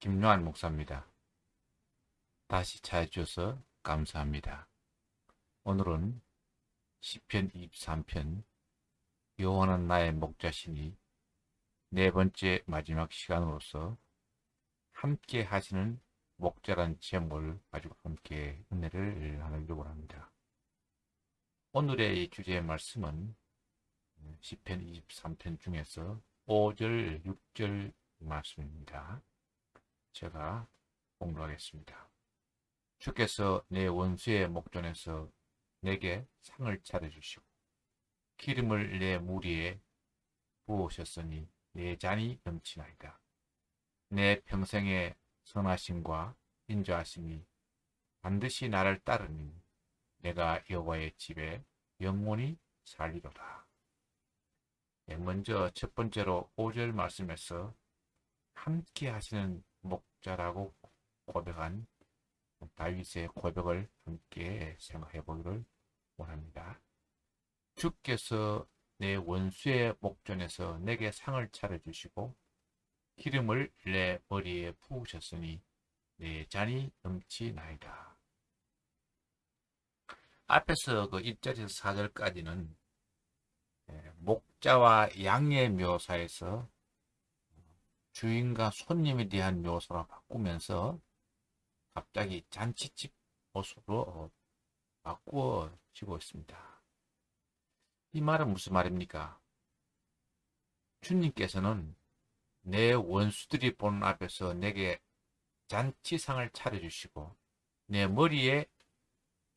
김요한 목사입니다. 다시 찾아주셔서 감사합니다. 오늘은 시편 23편 여호와는 나의 목자시니 네 번째 마지막 시간으로서 함께 하시는 목자란 제목을 가지고 함께 은혜를 나누려고 합니다. 오늘의 이 주제의 말씀은 시편 23편 중에서 5절, 6절 말씀입니다. 제가 공부하겠습니다. 주께서 내 원수의 목전에서 내게 상을 차려주시고 기름을 내 무리에 부으셨으니 내 잔이 넘치나이다. 내 평생의 선하심과 인자하심이 반드시 나를 따르니 내가 여호와의 집에 영원히 살리로다. 네, 먼저 첫 번째로 5절 말씀에서 함께 하시는 목자라고 고백한 다윗의 고백을 함께 생각해 보기를 원합니다. 주께서 내 원수의 목전에서 내게 상을 차려주시고 기름을 내 머리에 부으셨으니 내 잔이 넘치나이다. 앞에서 그 1절에서 4절까지는 예, 목자와 양의 묘사에서 주인과 손님에 대한 묘사로 바꾸면서 갑자기 잔치집 모습으로 어, 바꾸어지고 있습니다. 이 말은 무슨 말입니까? 주님께서는 내 원수들이 보는 앞에서 내게 잔치상을 차려주시고 내 머리에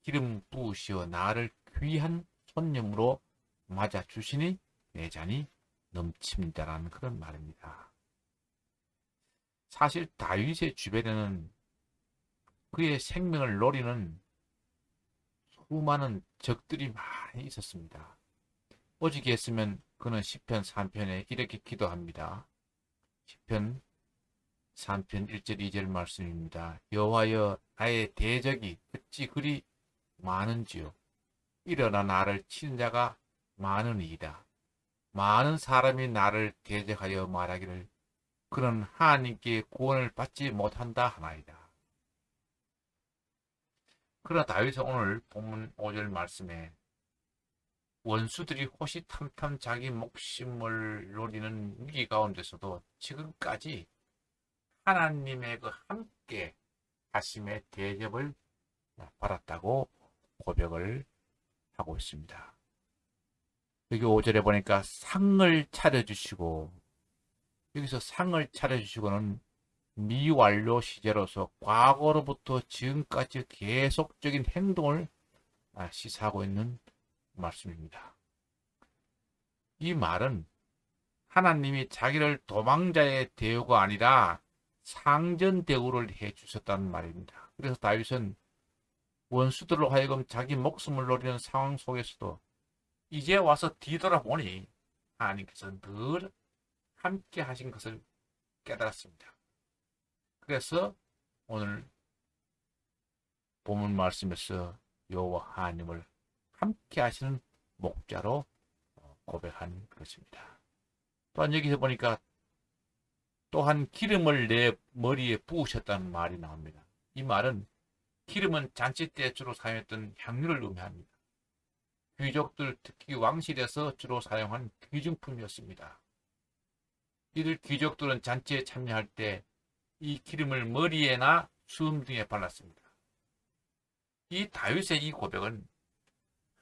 기름 부으시어 나를 귀한 손님으로 맞아 주시니 내 잔이 넘칩니다라는 그런 말입니다. 사실 다윗의 주변에는 그의 생명을 노리는 수많은 적들이 많이 있었습니다. 오직 했으면 그는 시편 3편에 이렇게 기도합니다. 시편 3편 1절 2절 말씀입니다. 여호와여 나의 대적이 어찌 그리 많은지요. 일어나 나를 치는 자가 많으니이다. 많은 사람이 나를 대적하여 말하기를 그는 하나님께 구원을 받지 못한다 하나이다. 그러나 다윗은 오늘 본문 5절 말씀에 원수들이 호시탐탐 자기 목숨을 노리는 위기 가운데서도 지금까지 하나님의 그 함께 하심의 대접을 받았다고 고백을 하고 있습니다. 여기 5절에 보니까 상을 차려주시고 여기서 상을 차려주시고는 미완료 시제로서 과거로부터 지금까지 계속적인 행동을 시사하고 있는 말씀입니다. 이 말은 하나님이 자기를 도망자의 대우가 아니라 상전 대우를 해 주셨다는 말입니다. 그래서 다윗은 원수들로 하여금 자기 목숨을 노리는 상황 속에서도 이제 와서 뒤돌아보니 하나님께서 늘 함께 하신 것을 깨달았습니다. 그래서 오늘 본문 말씀에서 여호와 하나님을 함께 하시는 목자로 고백한 것입니다. 또한 여기서 보니까 또한 기름을 내 머리에 부으셨다는 말이 나옵니다. 이 말은 기름은 잔치 때 주로 사용했던 향유를 의미합니다. 귀족들 특히 왕실에서 주로 사용한 귀중품이었습니다. 이들 귀족들은 잔치에 참여할 때 이 기름을 머리에나 수음 등에 발랐습니다. 이 다윗의 이 고백은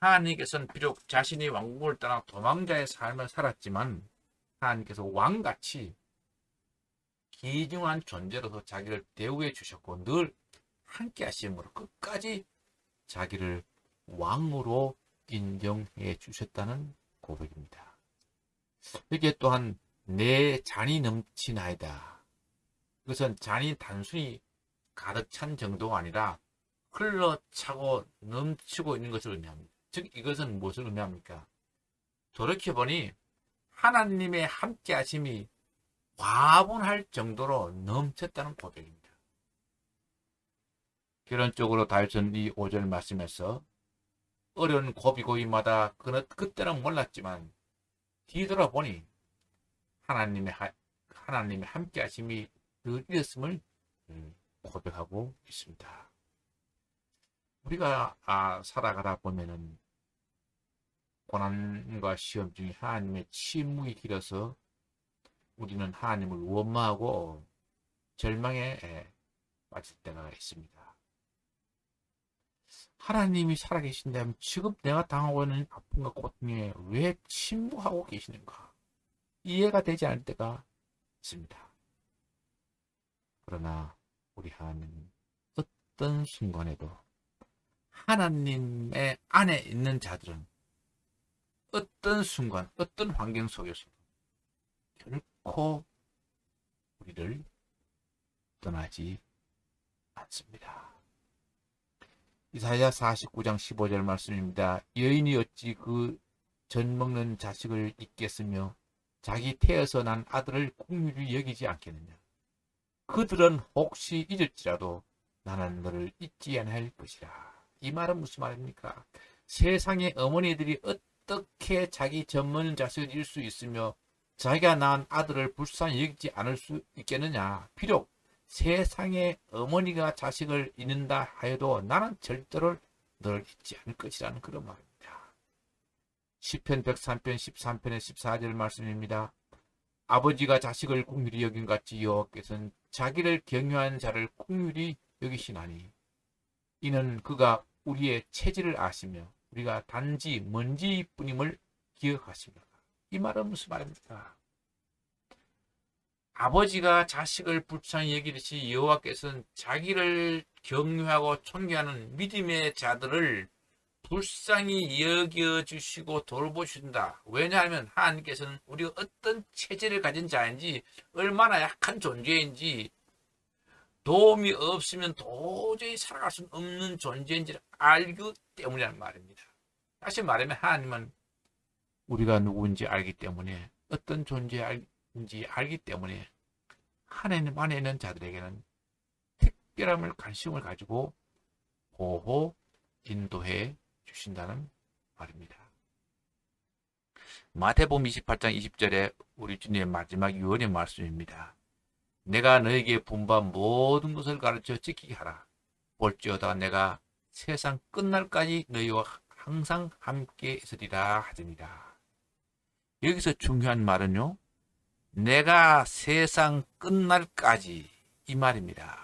하나님께서는 비록 자신이 왕국을 떠나 도망자의 삶을 살았지만 하나님께서 왕같이 귀중한 존재로서 자기를 대우해 주셨고 늘 함께 하심으로 끝까지 자기를 왕으로 인정해 주셨다는 고백입니다. 여기에 또한 내 잔이 넘치나이다. 이것은 잔이 단순히 가득 찬 정도가 아니라 흘러차고 넘치고 있는 것을 의미합니다. 즉 이것은 무엇을 의미합니까? 돌이켜보니 하나님의 함께 하심이 과분할 정도로 넘쳤다는 고백입니다. 결론적으로 다윗은 이 5절 말씀에서 어려운 고비고비마다 그때는 몰랐지만 뒤돌아보니 하나님의 하나님의 함께 하심이 늘 있었음을 음, 고백하고 있습니다. 우리가 아, 살아가다 보면은 고난과 시험 중에 하나님의 침묵이 길어서 우리는 하나님을 원망하고 절망에 예, 빠질 때가 있습니다. 하나님이 살아계신다면 지금 내가 당하고 있는 아픔과 고통에 왜 침묵하고 계시는가? 이해가 되지 않을 때가 있습니다. 그러나 우리 하나님은 어떤 순간에도 하나님의 안에 있는 자들은 어떤 순간, 어떤 환경 속에서도 결코 우리를 떠나지 않습니다. 이사야 49장 15절 말씀입니다. 여인이 어찌 그 전 먹는 자식을 잊겠으며 자기 태에서 난 아들을 국률이 여기지 않겠느냐. 그들은 혹시 잊을지라도 나는 너를 잊지 않을 것이라. 이 말은 무슨 말입니까? 세상의 어머니들이 어떻게 자기 전문 자식을 잃을 수 있으며 자기가 낳은 아들을 불쌍히 여기지 않을 수 있겠느냐. 비록 세상의 어머니가 자식을 잃는다 하여도 나는 절대로 너를 잊지 않을 것이라는 그런 말 입니다. 시편 103편 13편의 14절 말씀입니다. 아버지가 자식을 국률이 여긴 같이 여호와께서는 자기를 경유한 자를 국률이 여기시나니 이는 그가 우리의 체질을 아시며 우리가 단지 먼지뿐임을 기억하십니다. 이 말은 무슨 말입니까? 아버지가 자식을 불쌍히 여기듯이 여호와께서는 자기를 경유하고 존경하는 믿음의 자들을 불쌍히 여겨주시고 돌보신다. 왜냐하면 하나님께서는 우리가 어떤 체질을 가진 자인지 얼마나 약한 존재인지 도움이 없으면 도저히 살아갈 수 없는 존재인지를 알기 때문이라는 말입니다. 다시 말하면 하나님은 우리가 누구인지 알기 때문에 어떤 존재인지 알기 때문에 하나님 안에 있는 자들에게는 특별함을 관심을 가지고 보호, 인도해 주신다는 말입니다. 마태복음 28장 20절에 우리 주님의 마지막 유언의 말씀입니다. 내가 너에게 분반 모든 것을 가르쳐 지키게 하라. 볼지어다 내가 세상 끝날까지 너희와 항상 함께 있으리라 하더니라. 여기서 중요한 말은요. 내가 세상 끝날까지 이 말입니다.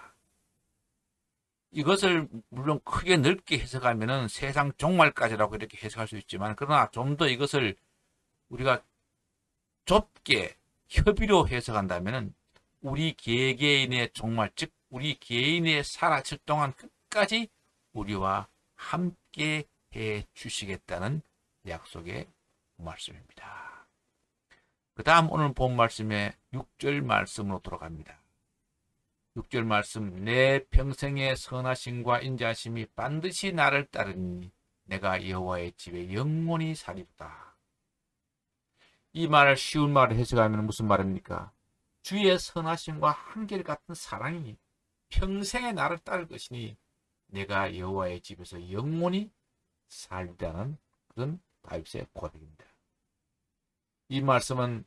이것을 물론 크게 넓게 해석하면은 세상 종말까지라고 이렇게 해석할 수 있지만 그러나 좀 더 이것을 우리가 좁게 협의로 해석한다면은 우리 개개인의 종말 즉 우리 개인의 살아칠 동안 끝까지 우리와 함께 해 주시겠다는 약속의 말씀입니다. 그 다음 오늘 본 말씀에 6절 말씀으로 돌아갑니다. 6절 말씀 내 평생의 선하심과 인자심이 반드시 나를 따르니 내가 여호와의 집에 영원히 살리다. 이 말을 쉬운 말을 해석하면 무슨 말입니까? 주의 선하심과 한결같은 사랑이 평생에 나를 따를 것이니 내가 여호와의 집에서 영원히 살리다는 그런 다윗의 고백입니다. 이 말씀은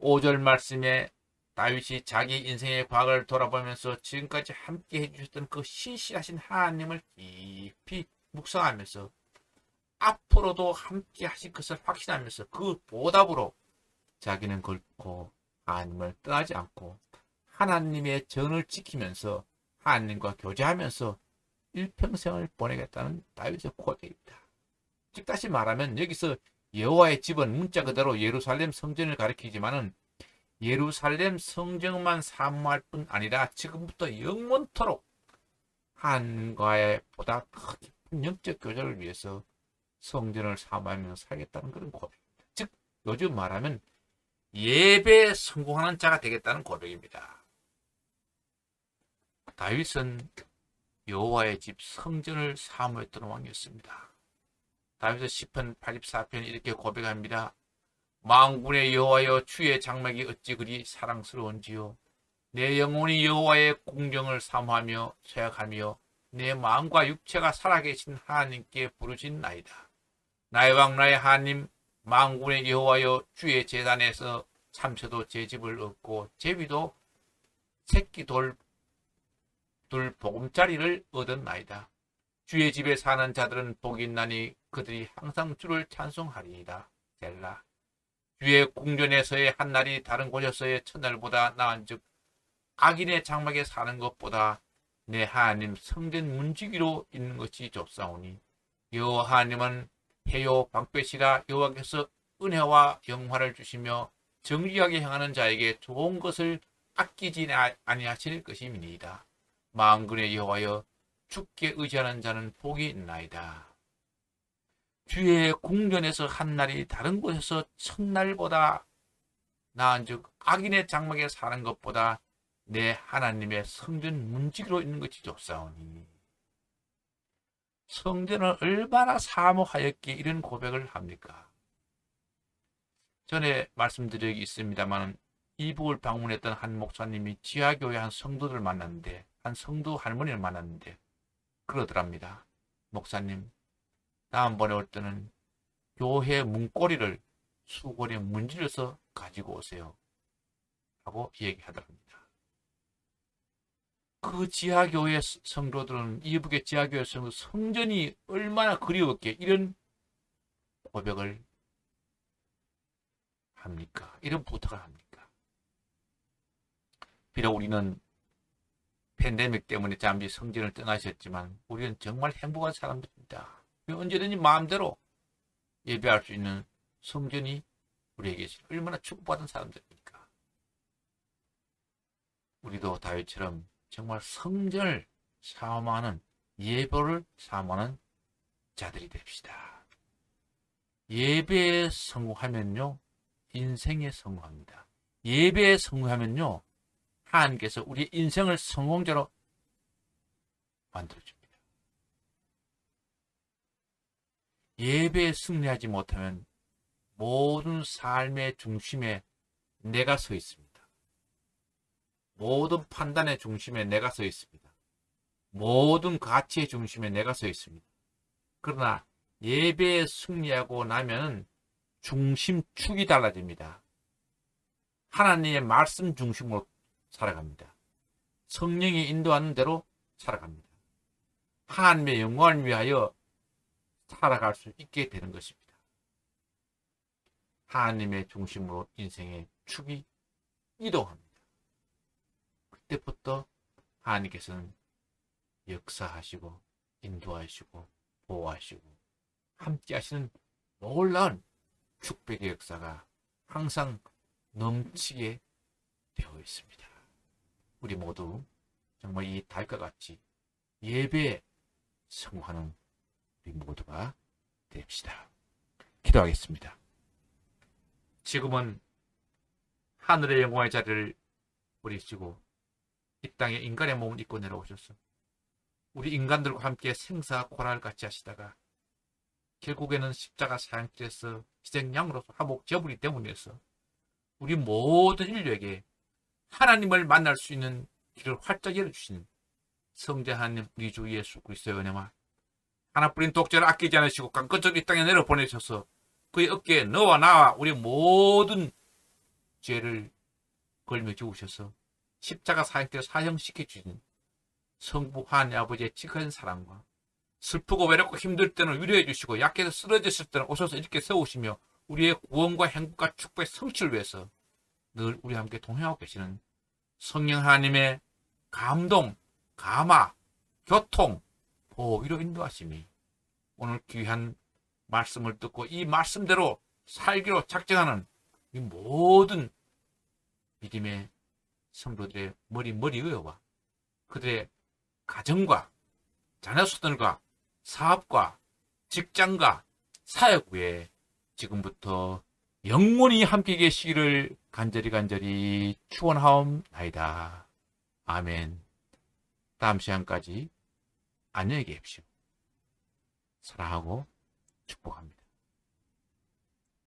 5절 말씀에 다윗이 자기 인생의 과거를 돌아보면서 지금까지 함께 해주셨던 그 신실하신 하나님을 깊이 묵상하면서 앞으로도 함께 하실 것을 확신하면서 그 보답으로 자기는 결코 하나님을 떠나지 않고 하나님의 전을 지키면서 하나님과 교제하면서 일평생을 보내겠다는 다윗의 고백입니다. 즉 다시 말하면 여기서 여호와의 집은 문자 그대로 예루살렘 성전을 가리키지만은 예루살렘 성전만 사모할 뿐 아니라 지금부터 영원토록 하나님과의 보다 깊은 영적 교제를 위해서 성전을 사모하며 살겠다는 그런 고백입니다. 즉 요즘 말하면 예배에 성공하는 자가 되겠다는 고백입니다. 다윗은 여호와의 집 성전을 사모했던 왕이었습니다. 다윗은 시편 84편 이렇게 고백합니다. 망군의 여호와여 주의 장막이 어찌 그리 사랑스러운지요. 내 영혼이 여호와의 공정을 사모하며 쇠약하며 내 마음과 육체가 살아계신 하나님께 부르신 나이다. 나의 왕 나의 하나님 망군의 여호와여 주의 재단에서 참새도 제 집을 얻고 제비도 새끼 돌, 둘 보금짜리를 얻었나이다. 주의 집에 사는 자들은 복이 있나니 그들이 항상 주를 찬송하리이다. 셀라. 주의 궁전에서의 한 날이 다른 곳에서의 첫날보다 나은즉 악인의 장막에 사는 것보다 내 하나님 성전 문지기로 있는 것이 좋사오니 여호와 하나님은 해요 방패시라 여호와께서 은혜와 영화를 주시며 정직하게 행하는 자에게 좋은 것을 아끼지 아니하실 것임이니이다. 만군의 여호와여 주께 의지하는 자는 복이 있나이다. 주의 궁전에서 한 날이 다른 곳에서 첫날보다 나은즉 악인의 장막에 사는 것보다 내 하나님의 성전 문지기로 있는 것이 좋사오니 성전을 얼마나 사모하였기에 이런 고백을 합니까? 전에 말씀드린 있습니다만 이북을 방문했던 한 목사님이 지하교회 한 성도들 만났는데 한 성도 할머니를 만났는데 그러더랍니다. 목사님 다음번에 올 때는 교회 문고리를 수고리에 문질러서 가지고 오세요. 하고 얘기하더랍니다. 그 지하교회 성도들은 이북의 지하교회 성도 성전이 얼마나 그리웠기에 이런 고백을 합니까? 이런 부탁을 합니까? 비록 우리는 팬데믹 때문에 잠시 성전을 떠나셨지만 우리는 정말 행복한 사람들입니다. 언제든지 마음대로 예배할 수 있는 성전이 우리에게 얼마나 축복받은 사람들입니까? 우리도 다윗처럼 정말 성전을 사모하는 예배를 사모하는 자들이 됩시다. 예배에 성공하면요, 인생에 성공합니다. 예배에 성공하면요, 하나님께서 우리 인생을 성공자로 만들어줍니다. 예배에 승리하지 못하면 모든 삶의 중심에 내가 서 있습니다. 모든 판단의 중심에 내가 서 있습니다. 모든 가치의 중심에 내가 서 있습니다. 그러나 예배에 승리하고 나면 중심축이 달라집니다. 하나님의 말씀 중심으로 살아갑니다. 성령이 인도하는 대로 살아갑니다. 하나님의 영광을 위하여 살아갈 수 있게 되는 것입니다. 하나님의 중심으로 인생의 축이 이동합니다. 그때부터 하나님께서는 역사하시고 인도하시고 보호하시고 함께 하시는 놀라운 축복의 역사가 항상 넘치게 되어 있습니다. 우리 모두 정말 이 달과 같이 예배에 성공하는 모두가 됩시다. 기도하겠습니다. 지금은 하늘의 영광의 자리를 버리시고 이 땅에 인간의 몸을 입고 내려오셨어. 우리 인간들과 함께 생사 고랄 같이 하시다가 결국에는 십자가 사형길에서 희생양으로서 하복 저부리 때문에서 우리 모든 인류에게 하나님을 만날 수 있는 길을 활짝 열어주시는 성자 하나님 우리 주 예수 그리스도의 은혜와 하나뿐인 독자를 아끼지 않으시고 깡꺼적이 땅에 내려 보내셔서 그의 어깨에 너와 나와 우리 모든 죄를 걸며 죽으셔서 십자가 사역 때 사형시켜 주신 성부 하나님 아버지의 지극한 사랑과 슬프고 외롭고 힘들 때는 위로해 주시고 약해서 쓰러졌을 때는 오셔서 이렇게 세우시며 우리의 구원과 행복과 축복의 성취를 위해서 늘 우리와 함께 동행하고 계시는 성령 하나님의 감동, 감화, 교통, 보호, 위로 인도하심이 오늘 귀한 말씀을 듣고 이 말씀대로 살기로 작정하는 이 모든 믿음의 성도들의 머리 머리 의와 그들의 가정과 자녀 수들과 사업과 직장과 사역 위에 지금부터 영원히 함께 계시기를 간절히 간절히 축원하옵나이다. 아멘. 다음 시간까지 안녕히 계십시오. 사랑하고 축복합니다.